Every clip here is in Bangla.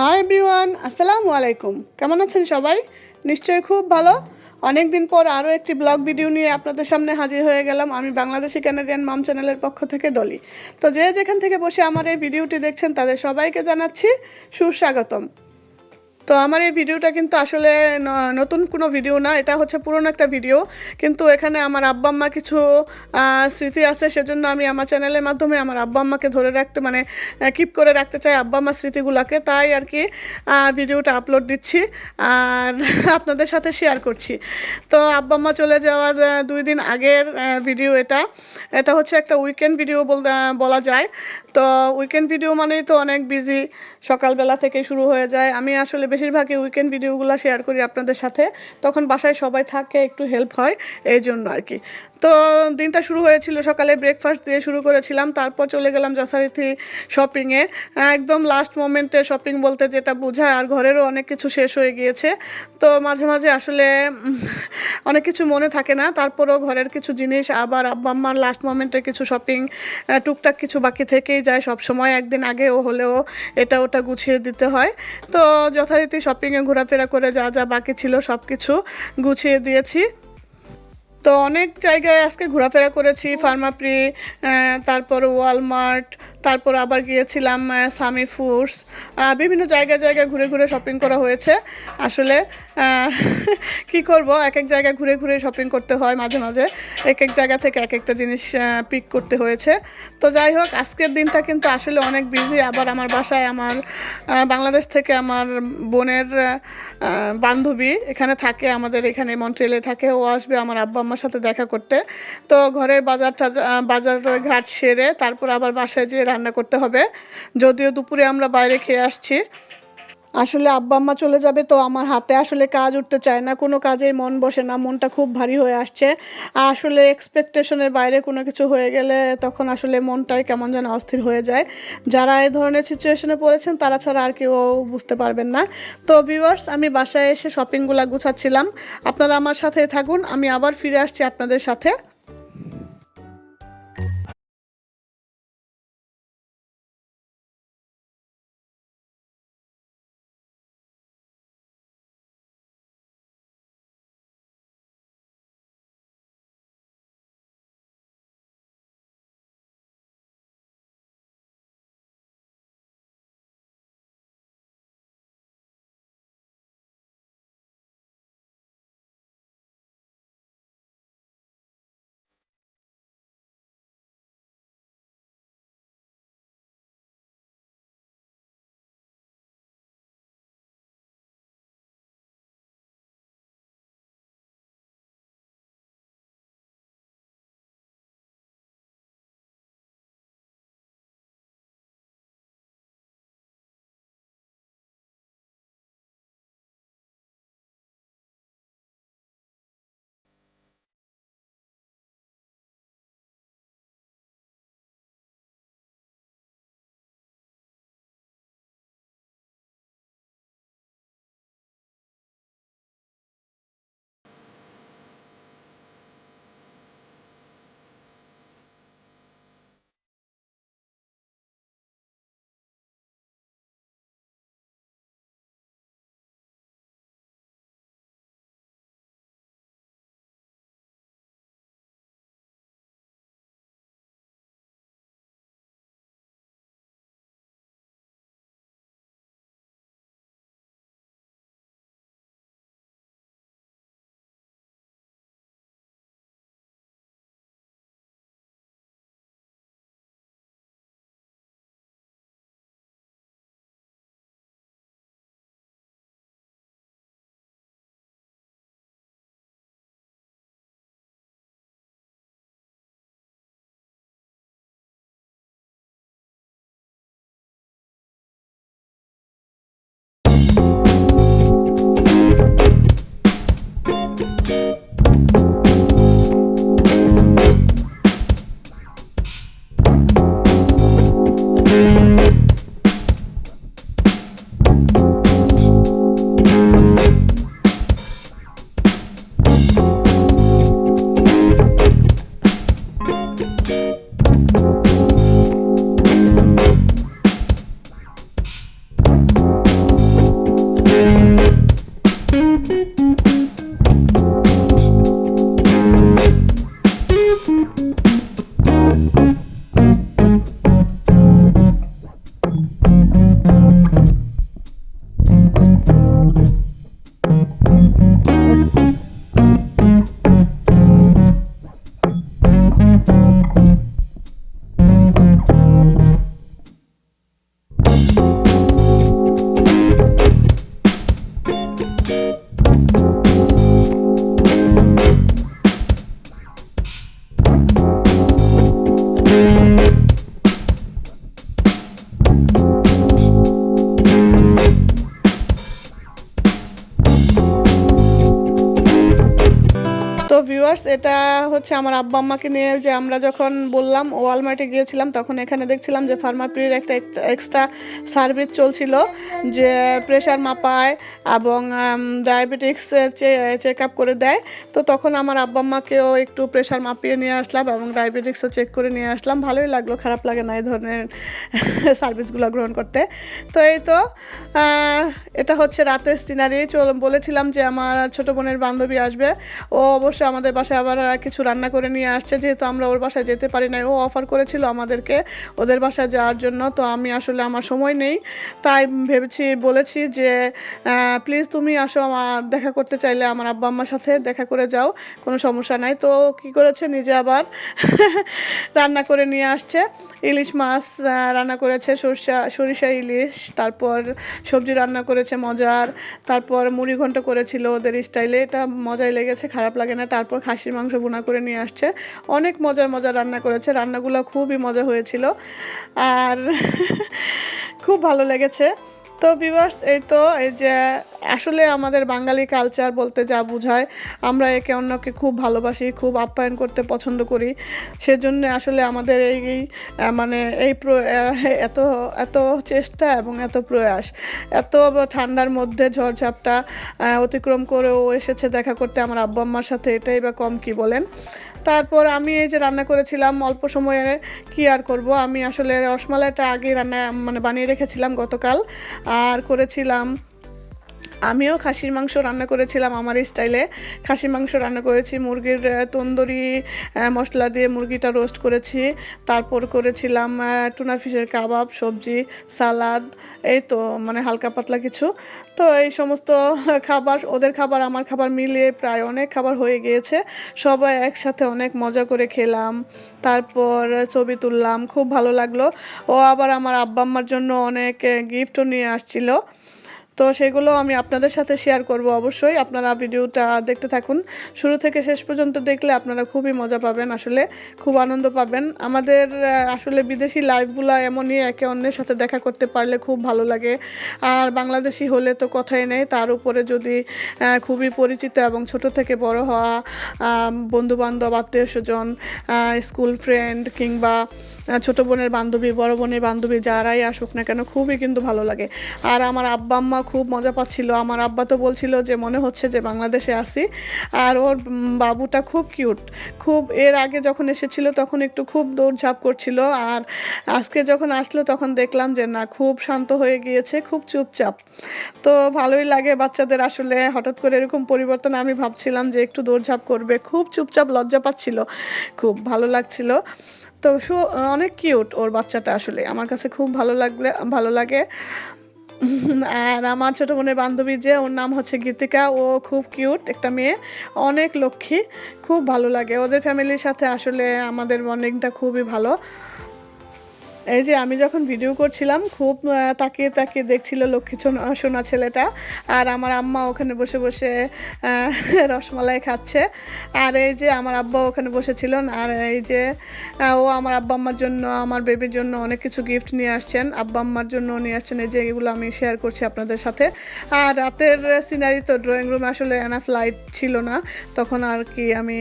হাই এভরিওয়ান আসসালামু আলাইকুম কেমন আছেন সবাই? নিশ্চয়ই খুব ভালো। অনেক দিন পর আরও একটি ব্লগ ভিডিও নিয়ে আপনাদের সামনে হাজির হয়ে গেলাম। আমি বাংলাদেশি ক্যানাডিয়ান মাম চ্যানেলের পক্ষ থেকে ডলি। তো যে যেখান থেকে বসে আমার এই ভিডিওটি দেখছেন, তাদের সবাইকে জানাচ্ছি সুস্বাগতম। তো আমার এই ভিডিওটা কিন্তু আসলে নতুন কোনো ভিডিও না, এটা হচ্ছে পুরনো একটা ভিডিও। কিন্তু এখানে আমার আব্বা আম্মা কিছু স্মৃতি আছে, সেজন্য আমি আমার চ্যানেলের মাধ্যমে আমার আব্বা আম্মাকে ধরে রাখতে মানে কিপ করে রাখতে চাই আব্বা আম্মার স্মৃতিগুলোকে। তাই আর কি ভিডিওটা আপলোড দিচ্ছি আর আপনাদের সাথে শেয়ার করছি। তো আব্বা আম্মা চলে যাওয়ার দুই দিন আগের ভিডিও এটা। এটা হচ্ছে একটা উইকেন্ড ভিডিও বলা যায়। তো উইকেন্ড ভিডিও মানেই তো অনেক বিজি সকালবেলা থেকে শুরু হয়ে যায়। আমি আসলে বেশিরভাগই উইকেন্ড ভিডিওগুলো শেয়ার করি আপনাদের সাথে। তখন বাসায় সবাই থাকে, একটু হেল্প হয়, এই জন্য আর কি। তো দিনটা শুরু হয়েছিল, সকালে ব্রেকফাস্ট দিয়ে শুরু করেছিলাম, তারপর চলে গেলাম যথারীতি শপিংয়ে একদম লাস্ট মোমেন্টে শপিং বলতে যেটা বোঝায়, আর ঘরেরও অনেক কিছু শেষ হয়ে গিয়েছে। তো মাঝে মাঝে আসলে অনেক কিছু মনে থাকে না, তারপরেও ঘরের কিছু জিনিস, আবার আব্বা আম্মার লাস্ট মোমেন্টে কিছু শপিং টুকটাক কিছু বাকি থেকেই যায়, সব সময় একদিন আগেও হলেও এটা ওটা গুছিয়ে দিতে হয়। তো যথারীতি শপিংয়ে ঘোরাফেরা করে যা যা বাকি ছিল সব কিছু গুছিয়ে দিয়েছি। তো অনেক জায়গায় আজকে ঘোরাফেরা করেছি ফার্মাপ্রি তারপর ওয়ালমার্ট তারপর আবার গিয়েছিলাম সামি ফুডস বিভিন্ন জায়গায় জায়গায় ঘুরে ঘুরে শপিং করা হয়েছে। আসলে কি করব? এক এক জায়গায় ঘুরে ঘুরে শপিং করতে হয় মাঝে মাঝে। এক এক জায়গা থেকে এক একটা জিনিস পিক করতে হয়েছে। তো যাই হোক আজকের দিনটা কিন্তু আসলে অনেক বিজি আবার আমার বাসায় আমার বাংলাদেশ থেকে আমার বোনের বান্ধবী এখানে থাকে আমাদের এখানে মন্ট্রিয়ালে থাকে। ও আসবে আমার আব্বা আম্মার সাথে দেখা করতে। তো ঘরের বাজার টাজা- আহ, বাজার ঘাট সেরে তারপর আবার বাসায় যেয়ে রান্না করতে হবে। যদিও দুপুরে আমরা বাইরে খেয়ে আসছি। আসলে আব্বা আম্মা চলে যাবে তো আমার হাতে আসলে কাজ উঠতে চায় না। কোনো কাজেই মন বসে না, মনটা খুব ভারী হয়ে আসছে। আসলে এক্সপেকটেশনের বাইরে কোনো কিছু হয়ে গেলে তখন আসলে মনটাই কেমন যেন অস্থির হয়ে যায়। যারা এই ধরনের সিচুয়েশনে পড়েছেন, তারা ছাড়া আর কেউ বুঝতে পারবেন না। তো ভিউয়ার্স আমি বাসায় এসে শপিংগুলো গুছাচ্ছিলাম। আপনারা আমার সাথে থাকুন, আমি আবার ফিরে আসছি আপনাদের সাথে। ভিউয়ার্স এটা হচ্ছে আমার আব্বা আম্মাকে নিয়ে যে আমরা যখন বললাম ওয়ালমার্টে গিয়েছিলাম, তখন এখানে দেখছিলাম যে ফার্মাপ্রির একটা এক্সট্রা সার্ভিস চলছিল যে প্রেশার মাপায় এবং ডায়াবেটিক্স চেক আপ করে দেয়। তো তখন আমার আব্বা আম্মাকেও একটু প্রেশার মাপিয়ে নিয়ে আসলাম এবং ডায়াবেটিক্সও চেক করে নিয়ে আসলাম। ভালোই লাগল, খারাপ লাগে না এই ধরনের সার্ভিসগুলো গ্রহণ করতে। তো এই তো এটা হচ্ছে রাতের সিনারি বলেছিলাম যে আমার ছোট বোনের বান্ধবী আসবে। ও অবশ্যই আমাদের বাসায় আবার কিছু রান্না করে নিয়ে আসছে, যেহেতু আমরা ওর বাসায় যেতে পারি না ও অফার করেছিল আমাদেরকে ওদের বাসায় যাওয়ার জন্য, তো আমি আসলে আমার সময় নেই। তাই ভেবেছি, বলেছি যে প্লিজ তুমি আসো আমার দেখা করতে চাইলে আমার আব্বা আম্মার সাথে দেখা করে যাও, কোনো সমস্যা নাই। তো কি করেছে, নিজে আবার রান্না করে নিয়ে আসছে। ইলিশ মাছ রান্না করেছে, সরষা, সরিষা ইলিশ, তারপর সবজি রান্না করেছে মজার, তারপর মুড়ি ঘন্ট করেছিল ওদের স্টাইলে এটা মজাই লেগেছে, খারাপ লাগে না। তারপর খাসির মাংস বোনা করে নিয়ে আসছে। অনেক মজার মজার রান্না করেছে। রান্নাগুলো খুবই মজা হয়েছিল। আর খুব ভালো লেগেছে। তো ভিউয়ার্স এই তো, এই যে আসলে আমাদের বাঙালি কালচার বলতে যা বোঝায়, আমরা একে অন্যকে খুব ভালোবাসি, খুব আপ্যায়ন করতে পছন্দ করি। সেজন্য আসলে আমাদের এই মানে এই এত এত চেষ্টা এবং এত প্রয়াস। এত ঠান্ডার মধ্যে ঝড়ঝাপটা অতিক্রম করেও এসেছে দেখা করতে আমার আব্বা আম্মার সাথে, এটাই বা কম কি বলেন? তারপর আমি এই যে রান্না করেছিলাম, অল্প সময়ে কি আর করব? আমি আসলে রসমালাইটা আগে রান্না মানে বানিয়ে রেখেছিলাম গতকাল। আর করেছিলাম আমিও খাসির মাংস রান্না করেছিলাম আমার স্টাইলে। খাসির মাংস রান্না করেছি, মুরগির তন্দুরি মশলা দিয়ে মুরগিটা রোস্ট করেছি। তারপর করেছিলাম টুনা ফিশের কাবাব, সবজি, সালাদ, এই তো মানে হালকা পাতলা কিছু। তো এই সমস্ত খাবার, ওদের খাবার, আমার খাবার মিলিয়ে প্রায় অনেক খাবার হয়ে গিয়েছে। সবাই একসাথে অনেক মজা করে খেলাম। তারপর ছবি তুললাম, খুব ভালো লাগল। ও আবার আমার আব্বা আম্মার জন্য অনেক গিফটও নিয়ে আসছিল। তো সেগুলো আমি আপনাদের সাথে শেয়ার করব অবশ্যই। আপনারা ভিডিওটা দেখতে থাকুন। শুরু থেকে শেষ পর্যন্ত দেখলে আপনারা খুবই মজা পাবেন, আসলে খুব আনন্দ পাবেন। আমাদের আসলে বিদেশি লাইভগুলো এমনই একে অন্যের সাথে দেখা করতে পারলে খুব ভালো লাগে। আর বাংলাদেশি হলে তো কথাই নেই, তার উপরে যদি খুবই পরিচিত এবং ছোট থেকে বড় হওয়া বন্ধু বান্ধব আত্মীয় স্বজন স্কুল ফ্রেন্ড কিংবা ছোট বোনের বান্ধবী, বড় বোনের বান্ধবী যারাই আসুক না কেন খুবই কিন্তু ভালো লাগে। আর আমার আব্বা, আম্মা খুব মজা পাচ্ছিল। আমার আব্বা তো বলছিল যে, মনে হচ্ছে যে, বাংলাদেশে আসি। আর ওর বাবুটা খুব কিউট। খুব, এর আগে যখন এসেছিল তখন একটু খুব দৌড়ঝাঁপ করছিল। আর আজকে যখন আসলো তখন দেখলাম যে, না, খুব শান্ত হয়ে গিয়েছে, খুব চুপচাপ। তো ভালোই লাগে বাচ্চাদের আসলে। হঠাৎ করে এরকম পরিবর্তন আমি ভাবছিলাম যে, একটু দৌড়ঝাঁপ করবে। খুব চুপচাপ লজ্জা পাচ্ছিল। খুব ভালো লাগছিল। তো সু- অনেক কিউট ওর বাচ্চাটা আসলে। আমার কাছে খুব ভালো লাগলে, ভালো লাগে। আর আমার ছোটো বোনের বান্ধবী যে, ওর নাম হচ্ছে গীতিকা। ও খুব কিউট একটা মেয়ে, অনেক লক্ষ্মী, খুব ভালো লাগে। ওদের ফ্যামিলির সাথে আসলে আমাদের বন্ডিংটা খুবই ভালো। এই যে আমি যখন ভিডিও করছিলাম খুব আহ, তাকিয়ে তাকিয়ে দেখছিল লক্ষ্মী সোনা ছেলেটা আর আমার আম্মা ওখানে বসে বসে রসমালাই খাচ্ছে। আর এই যে আমার আব্বা ওখানে বসেছিলেন আর এই যে ও আমার আব্বা আম্মার জন্য আমার বেবির জন্য অনেক কিছু গিফট নিয়ে আসছেন। আব্বা আম্মার জন্য নিয়ে আসছেন এই যে এগুলো আমি শেয়ার করছি আপনাদের সাথে। আর রাতের সিনারি তো ড্রয়িং রুম আসলে এনাফ লাইট ছিল না। তখন আর কি আমি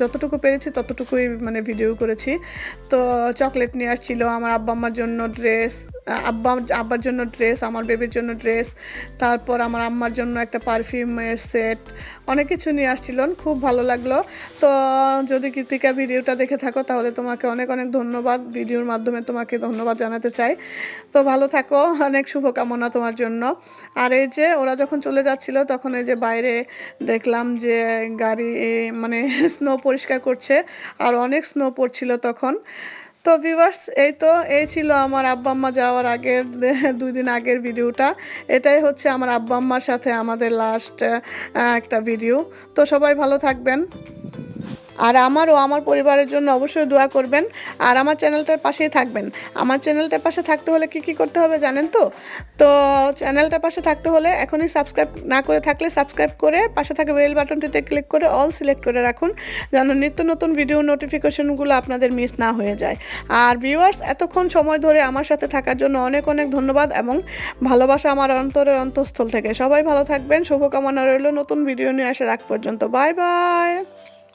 যতটুকু পেরেছি ততটুকুই মানে ভিডিও করেছি। তো চকলেট নিয়ে আসছিল আমার আব্বা আম্মার জন্য ড্রেস আব্বা, আব্বার জন্য ড্রেস আমার বেবির জন্য ড্রেস তারপর আমার আম্মার জন্য একটা পারফিউমের সেট অনেক কিছু নিয়ে আসছিলেন খুব ভালো লাগল। তো যদি কৃতিকা ভিডিওটা দেখে থাকো, তাহলে তোমাকে অনেক অনেক ধন্যবাদ। ভিডিওর মাধ্যমে তোমাকে ধন্যবাদ জানাতে চাই। তো ভালো থাকো, অনেক শুভকামনা তোমার জন্য। আর এই যে ওরা যখন চলে যাচ্ছিল, তখন এই যে বাইরে দেখলাম যে গাড়ি মানে স্নো পরিষ্কার করছে, আর অনেক স্নো পড়ছিল তখন। তো ভিউয়ার্স এই তো, এই ছিল আমার আব্বা আম্মা যাওয়ার আগের, দুই দিন আগের ভিডিওটা। এটাই হচ্ছে আমার আব্বা আম্মার সাথে আমাদের লাস্ট একটা ভিডিও তো সবাই ভালো থাকবেন। আর আমার ও আমার পরিবারের জন্য অবশ্যই দোয়া করবেন। আর আমার চ্যানেলটার পাশেই থাকবেন। আমার চ্যানেলটার পাশে থাকতে হলে কি কি করতে হবে জানেন তো? তো চ্যানেলটার পাশে থাকতে হলে এখনই সাবস্ক্রাইব না করে থাকলে সাবস্ক্রাইব করে পাশে থাকা বেল বাটনটিতে ক্লিক করে অল সিলেক্ট করে রাখুন, যেন নিত্য নতুন ভিডিও নোটিফিকেশনগুলো আপনাদের মিস না হয়ে যায়। আর ভিউয়ার্স, এতক্ষণ সময় ধরে আমার সাথে থাকার জন্য অনেক অনেক ধন্যবাদ এবং ভালোবাসা আমার অন্তরের অন্তঃস্থল থেকে। সবাই ভালো থাকবেন, শুভকামনা রইল নতুন ভিডিও নিয়ে আসার আগ পর্যন্ত। Bye bye!